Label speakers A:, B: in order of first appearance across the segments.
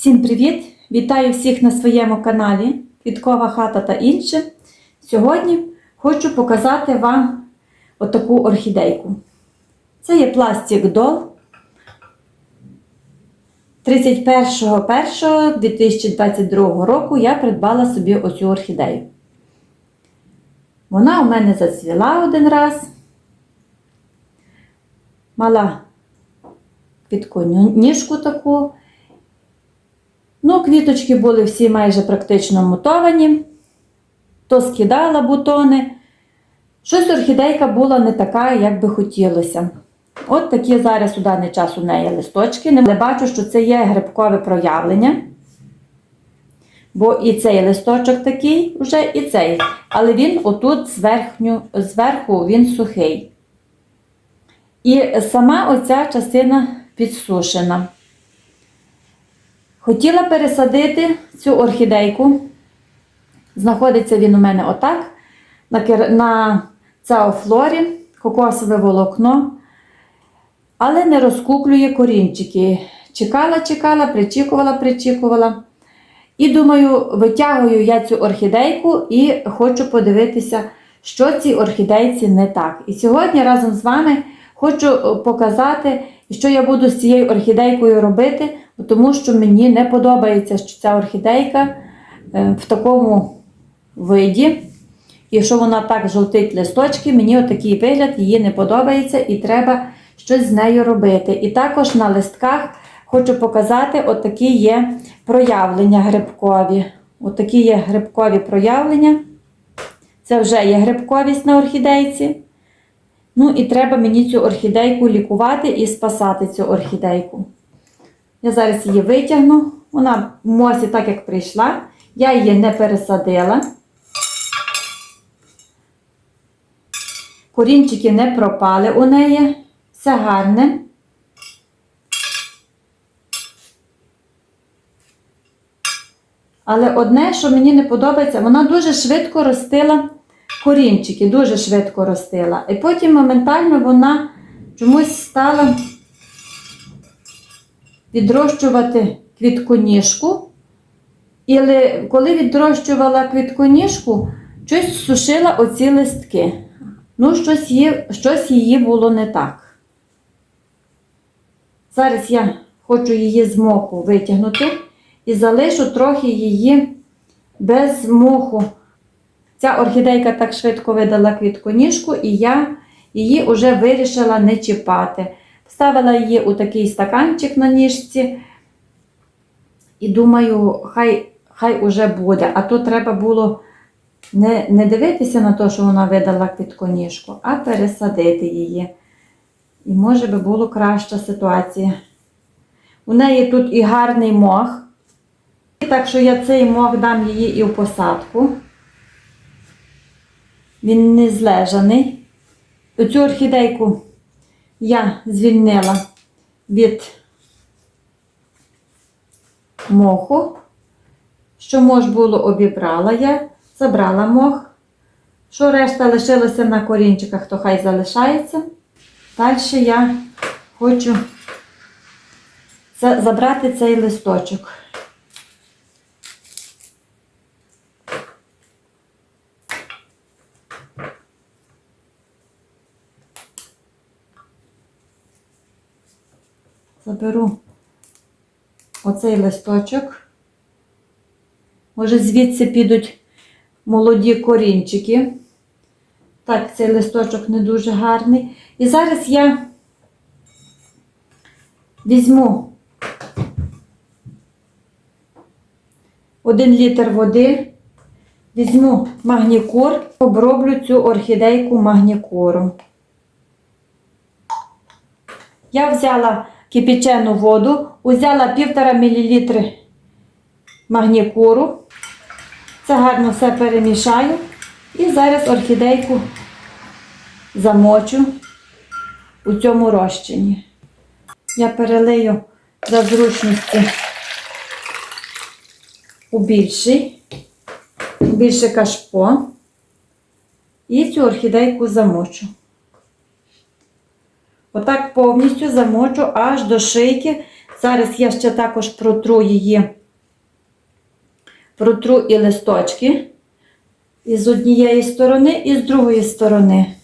A: Всім привіт! Вітаю всіх на своєму каналі Квіткова хата та інше. Сьогодні хочу показати вам отаку орхідейку. Це є пластик дол 31.01.2022 року я придбала собі оцю орхідею. Вона у мене зацвіла один раз. Мала квітку ніжку таку. Ну, квіточки були всі майже практично мутовані, то скидала бутони. Щось орхідейка була не така, як би хотілося. От такі зараз у даний час у неї листочки. Не бачу, що це є грибкове проявлення. Бо і цей листочок такий вже, і цей. Але він отут зверхню, зверху він сухий. І сама оця частина підсушена. Хотіла пересадити цю орхідейку. Знаходиться він у мене отак, на, на цеофлорі, кокосове волокно, але не розкуклює корінчики. Чекала, чекала, причікувала, причікувала. І думаю, витягую я цю орхідейку і хочу подивитися, що цій орхідейці не так. І сьогодні разом з вами хочу показати, що я буду з цією орхідейкою робити, тому що мені не подобається, що ця орхідейка е, в такому виді. І що вона так жовтить листочки, мені отакий вигляд її не подобається і треба щось з нею робити. І також на листках хочу показати, отакі є проявлення грибкові. Отакі є грибкові проявлення. Це вже є грибковість на орхідейці. Ну і треба мені цю орхідейку лікувати і спасати цю орхідейку. Я зараз її витягну. Вона в мосі так, як прийшла. Я її не пересадила. Корінчики не пропали у неї. Все гарне. Але одне, що мені не подобається, вона дуже швидко ростила корінчики, дуже швидко ростила. І потім моментально вона чомусь стала відрощувати квітконіжку. І коли відрощувала квітконіжку, щось сушила оці листки. Ну, щось її, щось її було не так. Зараз я хочу її з моху витягнути і залишу трохи її без моху. Ця орхідейка так швидко видала квітконіжку, і я її вже вирішила не чіпати. Вставила її у такий стаканчик на ніжці. І думаю, хай хай уже буде. А то треба було не не дивитися на те, що вона видала квітконіжку, а пересадити її. І може би була краща ситуація. У неї тут і гарний мох. Так що я цей мох дам її і в посадку. Він не злежаний. Оцю орхідейку я звільнила від моху. Що мож було, обібрала я, забрала мох. Що решта лишилося на корінчиках, то хай залишається. Далі я хочу забрати цей листочок. Заберу оцей листочок. Може, звідси підуть молоді корінчики. Так, цей листочок не дуже гарний. І зараз я візьму один літр води, візьму магнікур, оброблю цю орхідейку магнікуром. Я взяла кипячену воду, взяла 1,5 мл магнікуру. Це гарно все перемішаю. І зараз орхідейку замочу у цьому розчині. Я перелию за зручності у більший, більше кашпо. І цю орхідейку замочу. Отак повністю замочу аж до шийки. Зараз я ще також протру її, протру і листочки і з однієї сторони, і з другої сторони.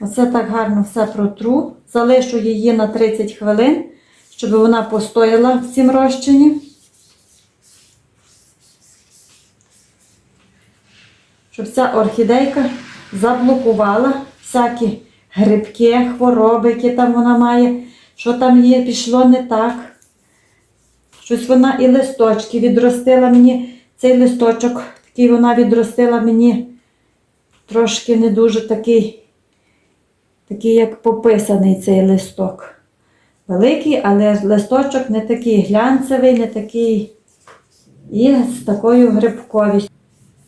A: Оце так гарно все протру. Залишу її на 30 хвилин, щоб вона постояла в цім розчині. Щоб ця орхідейка заблокувала всякі грибки, хвороби, які там вона має, що там є, пішло не так. Щось вона і листочки відростила мені. Цей листочок, такий вона відростила мені трошки не дуже такий, такий, як пописаний цей листок. Великий, але листочок не такий глянцевий, не такий і з такою грибковістю.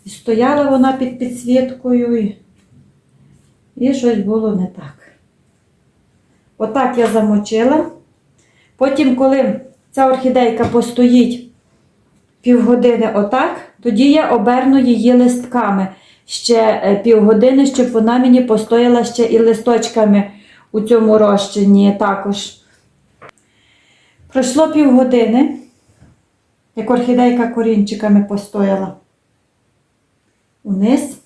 A: І стояла вона під підсвіткою, і, і щось було не так. Отак я замочила. Потім, коли ця орхідейка постоїть півгодини отак, тоді я оберну її листками ще е, півгодини, щоб вона мені постояла ще і листочками у цьому розчині також. Пройшло півгодини, як орхідейка корінчиками постояла униз.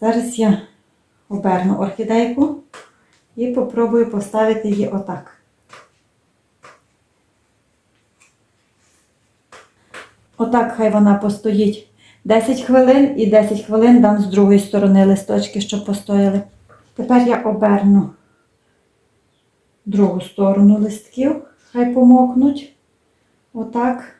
A: Зараз я оберну орхідейку і попробую поставити її отак. Отак хай вона постоїть 10 хвилин і 10 хвилин дам з другої сторони листочки, щоб постояли. Тепер я оберну другу сторону листків, хай помокнуть. Отак.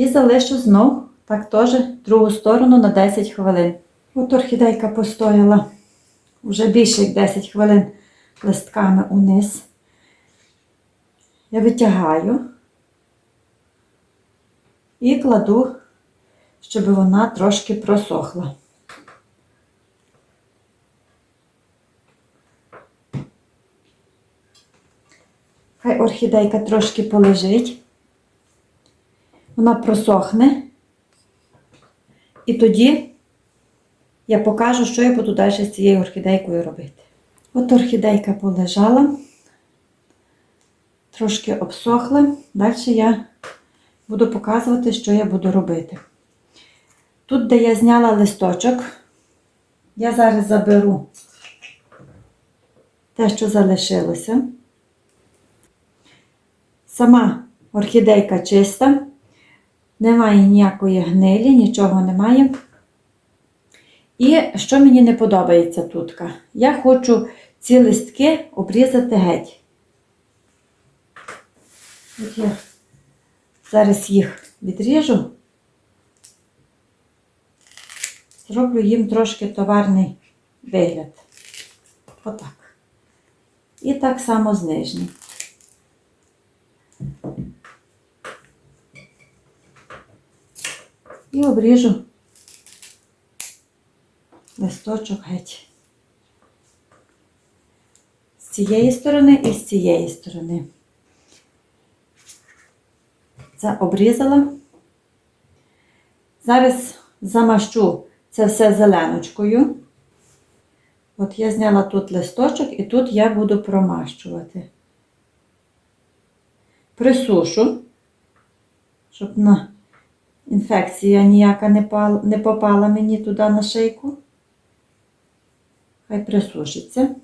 A: І залишу знов так теж другу сторону на 10 хвилин. От орхідейка постояла вже більше як 10 хвилин листками униз. Я витягаю і кладу, щоб вона трошки просохла. Хай орхідейка трошки полежить вона просохне. І тоді я покажу, що я буду далі з цією орхідейкою робити. От орхідейка полежала, трошки обсохла. Далі я буду показувати, що я буду робити. Тут, де я зняла листочок, я зараз заберу те, що залишилося. Сама орхідейка чиста. Немає ніякої гнилі, нічого немає. І що мені не подобається тут? Я хочу ці листки обрізати геть. От я зараз їх відріжу, зроблю їм трошки товарний вигляд. Отак. І так само з нижнім. І обріжу листочок геть. З цієї сторони і з цієї сторони. Це обрізала. Зараз замащу це все зеленочкою. От я зняла тут листочок і тут я буду промащувати. Присушу, щоб на інфекція ніяка не, пал, не попала мені туди на шийку. Хай присушиться.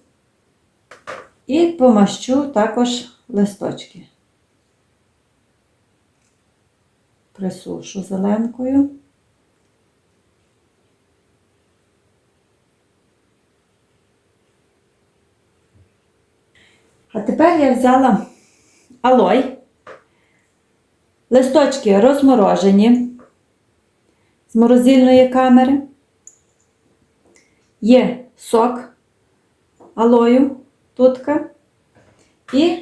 A: І помащу також листочки. Присушу зеленкою. А тепер я взяла алой. Листочки розморожені морозильної камери. Є сок алою, тутка. І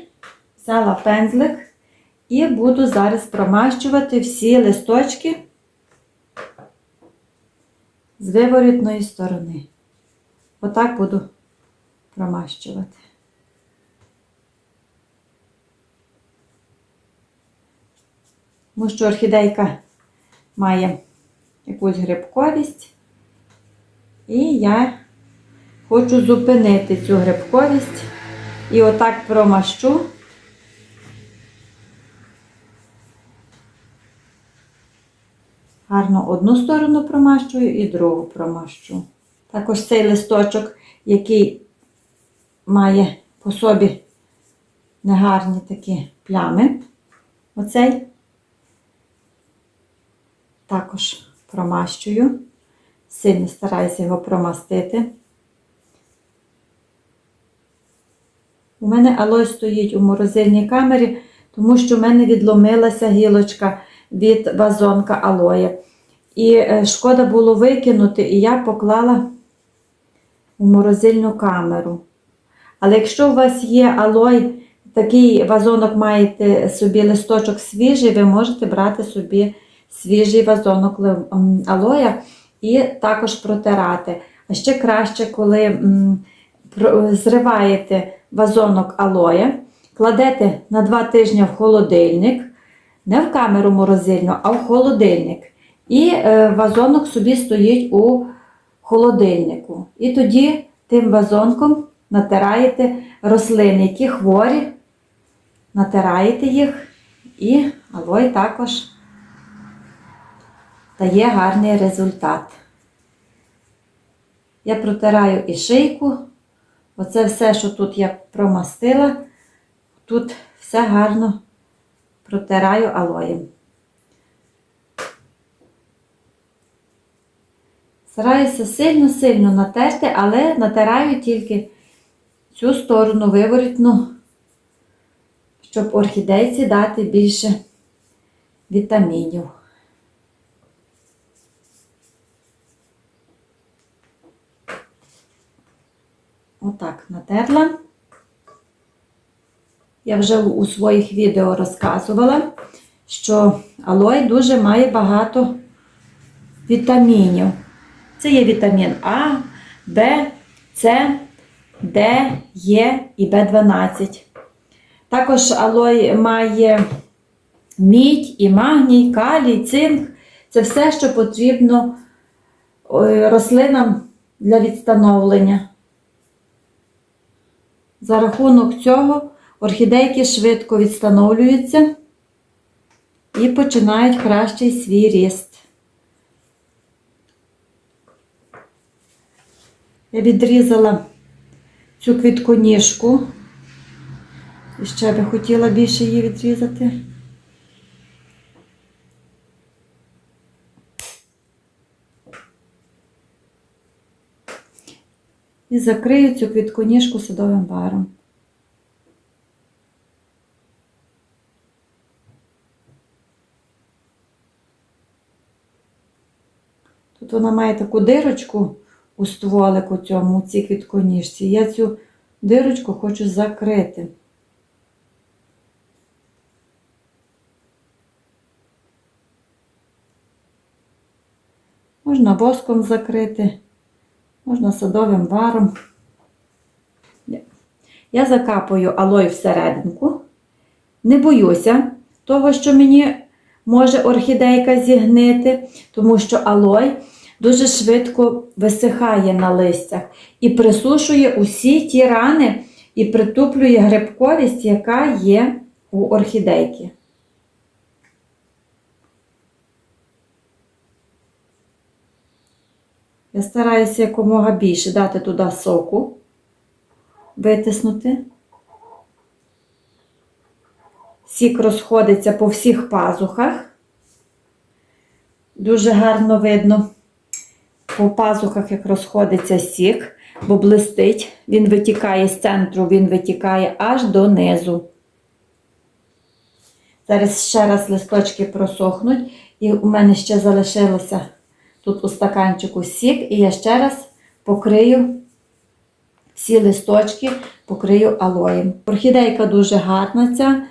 A: взяла пензлик і буду зараз промащувати всі листочки з виворітної сторони. Отак буду промащувати. Тому що орхідейка має якусь грибковість. І я хочу зупинити цю грибковість. І отак промащу. Гарно одну сторону промащую і другу промащу. Також цей листочок, який має по собі негарні такі плями. Оцей також промащую. Сильно стараюся його промастити. У мене алой стоїть у морозильній камері, тому що в мене відломилася гілочка від вазонка алоє. І е, шкода було викинути, і я поклала у морозильну камеру. Але якщо у вас є алой, такий вазонок маєте собі листочок свіжий, ви можете брати собі свіжий вазонок алоя і також протирати. А ще краще, коли зриваєте вазонок алоя, кладете на 2 тижні в холодильник, не в камеру морозильну, а в холодильник. І е, вазонок собі стоїть у холодильнику. І тоді тим вазонком натираєте рослини, які хворі, натираєте їх, і алой також дає гарний результат. Я протираю і шийку. Оце все, що тут я промастила, тут все гарно протираю алоєм. Стараюся сильно-сильно натерти, але натираю тільки цю сторону виворітну, щоб орхідейці дати більше вітамінів. Отак натерла. Я вже у своїх відео розказувала, що алой дуже має багато вітамінів. Це є вітамін А, В, С, Д, Е і В12. Також алой має мідь і магній, калій, цинк. Це все, що потрібно рослинам для відстановлення. За рахунок цього орхідейки швидко відстановлюються і починають кращий свій ріст. Я відрізала цю квітконіжку. І ще би хотіла більше її відрізати. І закрию цю квітконіжку садовим варом. Тут вона має таку дирочку у стволику цьому, у цій квітконіжці. Я цю дирочку хочу закрити. Можна воском закрити, можна садовим варом. Я закапую алой всерединку. Не боюся того, що мені може орхідейка зігнити, тому що алой дуже швидко висихає на листях і присушує усі ті рани і притуплює грибковість, яка є у орхідейки. Я стараюся якомога більше дати туди соку, витиснути. Сік розходиться по всіх пазухах. Дуже гарно видно по пазухах, як розходиться сік, бо блистить. Він витікає з центру, він витікає аж донизу. Зараз ще раз листочки просохнуть, і у мене ще залишилося тут у стаканчику сік, і я ще раз покрию всі листочки, покрию алоєм. Орхідейка дуже гарна ця.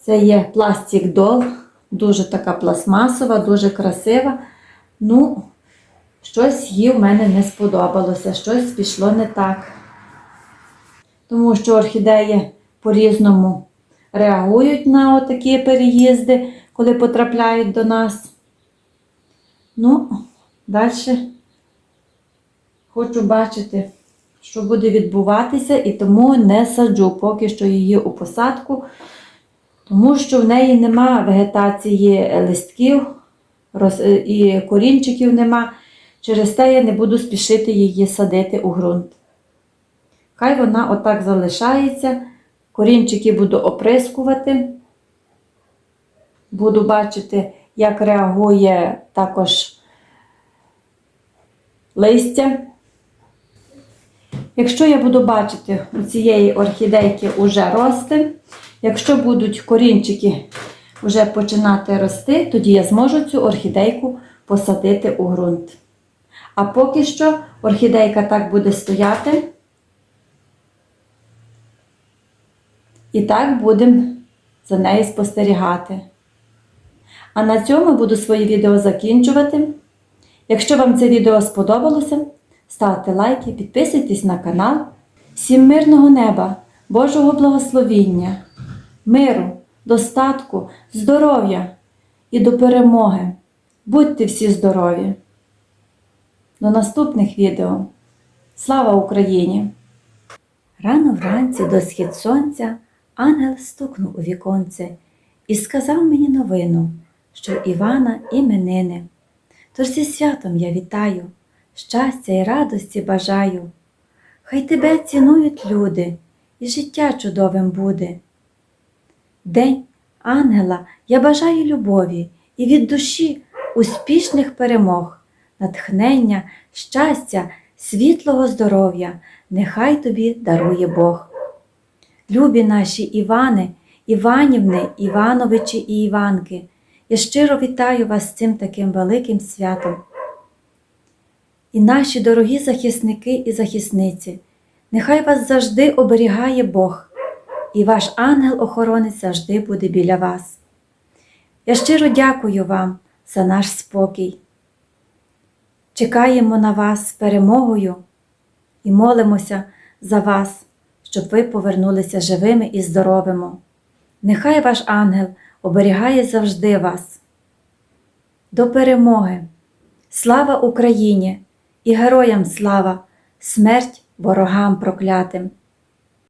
A: Це є пластик дол, дуже така пластмасова, дуже красива. Ну, щось їй в мене не сподобалося, щось пішло не так. Тому що орхідеї по-різному реагують на такі переїзди, коли потрапляють до нас. Ну, далі хочу бачити, що буде відбуватися, і тому не саджу поки що її у посадку, тому що в неї нема вегетації листків е, і корінчиків нема. Через те я не буду спішити її садити у ґрунт. Хай вона отак залишається. Корінчики буду оприскувати. Буду бачити, як реагує також листя. Якщо я буду бачити у цієї орхідейки уже рости, якщо будуть корінчики вже починати рости, тоді я зможу цю орхідейку посадити у ґрунт. А поки що орхідейка так буде стояти. І так будемо за нею спостерігати. А на цьому буду своє відео закінчувати. Якщо вам це відео сподобалося, ставте лайки, підписуйтесь на канал. Всім мирного неба, Божого благословіння, миру, достатку, здоров'я і до перемоги. Будьте всі здорові! До наступних відео. Слава Україні! Рано вранці до схід сонця ангел стукнув у віконце і сказав мені новину, що Івана іменини. Тож зі святом я вітаю, щастя і радості бажаю. Хай тебе цінують люди, і життя чудовим буде. День ангела я бажаю любові і від душі успішних перемог, натхнення, щастя, світлого здоров'я, нехай тобі дарує Бог. Любі наші Івани, Іванівни, Івановичі і Іванки, я щиро вітаю вас з цим таким великим святом. І наші дорогі захисники і захисниці, нехай вас завжди оберігає Бог, і ваш ангел-охоронець завжди буде біля вас. Я щиро дякую вам за наш спокій. Чекаємо на вас з перемогою і молимося за вас, щоб ви повернулися живими і здоровими. Нехай ваш ангел оберігає завжди вас. До перемоги! Слава Україні і героям слава, смерть ворогам проклятим!